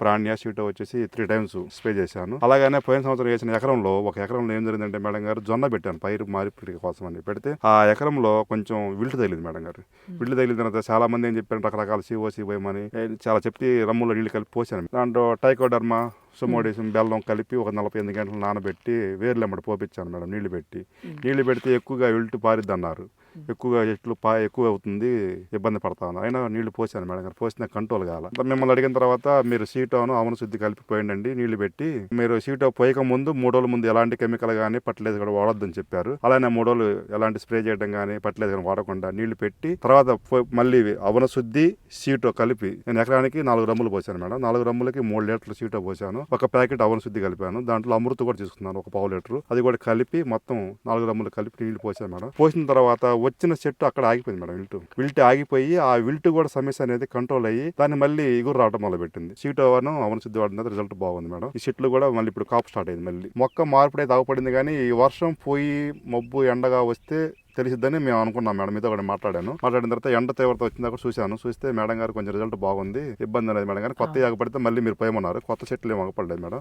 ప్రాణ్య షీటో వచ్చేసి three times spray చేశాను. అలాగనే పోయిన సంవత్సరం వేసిన ఎకరంలో ఒక ఎకరంలో ఏం జరిగిందంటే మేడం గారు జొన్న పెట్టాను పైరు మార్పిడి కోసం అని పెడితే ఆ ఎకరంలో కొంచెం విల్టు తగిలింది మేడం గారు. విల్టు తగిలిన తర్వాత చాలా మంది ఏం చెప్పారు రకరకాల సిఓసి పోయమని చాలా చెప్పి రమ్ములో నీళ్ళు కలిపి పోసాను. దాంట్లో టైకోడర్మా సుమోడిసం బెల్లం కలిపి ఒక నలభై ఎనిమిది గంటలు నానబెట్టి వేర్లెమ్మడి పోపించాను మేడం నీళ్ళు పెట్టి. నీళ్ళు పెడితే ఎక్కువగా విల్టు పారిద్ది అన్నారు ఎక్కువగా చెట్లు పా ఎక్కువ అవుతుంది ఇబ్బంది పడతా ఉన్నారు. అయినా నీళ్ళు పోసాను మేడం గారు. పోసిన కంట్రోల్ కావాలి మిమ్మల్ని అడిగిన తర్వాత మీరు సీటోను అవును శుద్ధి కలిపి పోయండి నీళ్ళు పెట్టి. మీరు సీటో పోయక ముందు మూడు రోజుల ముందు ఎలాంటి కెమికల్ కానీ పట్టలేదు కూడా వాడొద్దని చెప్పారు. అలానే మూడు రోజులు ఎలాంటి స్ప్రే చేయడం కానీ పట్టలేదు కానీ వాడకుండా నీళ్ళు పెట్టి తర్వాత పో- మళ్ళీ అవన శుద్ధి సీటో కలిపి. నేను ఎకరానికి నాలుగు రమ్ములు పోసాను మేడం. నాలుగు రమ్ములకి మూడు లీటర్లు సీటో పోసాను. ఒక ప్యాకెట్ అవన శుద్ధి కలిపాను. దాంట్లో అమృత కూడా తీసుకున్నాను ఒక పావు లీటర్. అది కూడా కలిపి మొత్తం నాలుగు రమ్ములు కలిపి నీళ్ళు పోసాను మేడం. పోసిన తర్వాత వచ్చిన చెట్టు అక్కడ ఆగిపోయింది మేడం విల్టు. విల్టు ఆగిపోయి ఆ విల్టు కూడా సమస్య అనేది కంట్రోల్ అయ్యి దాన్ని మళ్ళీ ఎగురు రావడం మొదలు పెట్టింది సీట్ ఓవర్ను అవన శుద్ధి వాడిన రిజల్ట్ బాగుంది మేడం. ఈ చెట్లు కూడా మళ్ళీ ఇప్పుడు కాపు స్టార్ట్ అయింది మళ్ళీ. మొక్క మార్పు అయితే ఆగపడింది కానీ ఈ వర్షం పోయి మబ్బు ఎండగా వస్తే తెలిసిద్దని మేము అనుకున్నాం మేడం. మీతో కూడా మాట్లాడాను. మాట్లాడిన తర్వాత ఎండ తీవ్రత వచ్చిందా కూడా చూశాను. చూస్తే మేడం గారు కొంచెం రిజల్ట్ బాగుంది. ఇబ్బంది అనేది మేడం కానీ కొత్త ఆగపడితే మళ్ళీ మీరు పోయమన్నారు. కొత్త చెట్లు ఏం ఆగపడలేదు మేడం.